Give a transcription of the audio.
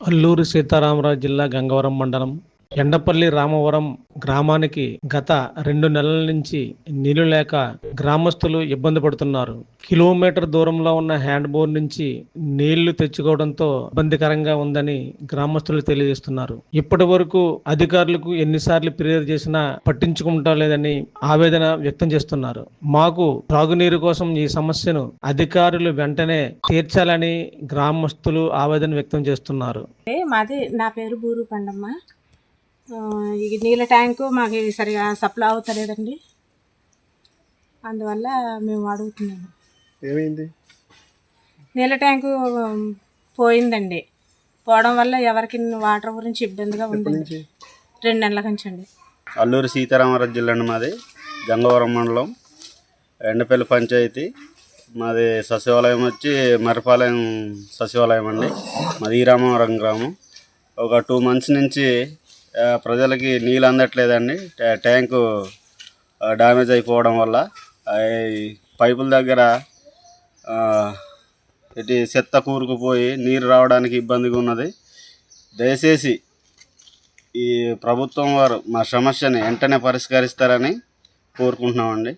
అల్లూరి సీతారామరాజు జిల్లా గంగవరం మండలం ఎండపల్లి రామవరం గ్రామానికి గత రెండు నెలల నుంచి నీళ్ళు లేక గ్రామస్తులు ఇబ్బంది పడుతున్నారు. కిలోమీటర్ దూరంలో ఉన్న హ్యాండ్ బోర్ నుంచి నీళ్ళు తెచ్చుకోవడంతో ఇబ్బందికరంగా ఉందని గ్రామస్తులు తెలియజేస్తున్నారు. ఇప్పటి వరకు అధికారులకు ఎన్నిసార్లు ఫిర్యాదు చేసినా పట్టించుకుంటా లేదని ఆవేదన వ్యక్తం చేస్తున్నారు. మాకు త్రాగునీరు కోసం ఈ సమస్యను అధికారులు వెంటనే తీర్చాలని గ్రామస్తులు ఆవేదన వ్యక్తం చేస్తున్నారు. మాది నా పేరు బూరు పండమ్మ. ఈ నీళ్ళ ట్యాంకు మాకు సరిగా సప్లై అవుతలేదండి. అందువల్ల మేము అడుగుతున్నాము. ఏమైంది? నీళ్ళ ట్యాంకు పోయిందండి. పోవడం వల్ల ఎవరికి వాటర్ గురించి ఇబ్బందిగా ఉంది రెండు నెలల నుంచి అండి. అల్లూరి సీతారామరాజు జిల్లా అండి మాది గంగవరం మండలం. ఎండపల్లి పంచాయతీ. మాది సచివాలయం వచ్చి మర్రిపాలెం సచివాలయం అండి. మాది ఈరామవరం గ్రామం. ఒక టూ మంత్స్ నుంచి ప్రజలకి నీళ్ళు అందట్లేదండి. ట్యాంకు డ్యామేజ్ అయిపోవడం వల్ల పైపుల దగ్గర ఇటు చెత్త కూరుకుపోయి నీరు రావడానికి ఇబ్బందిగా ఉన్నది. దయచేసి ఈ ప్రభుత్వం వారు మా సమస్యని వెంటనే పరిష్కరిస్తారని కోరుకుంటున్నామండి.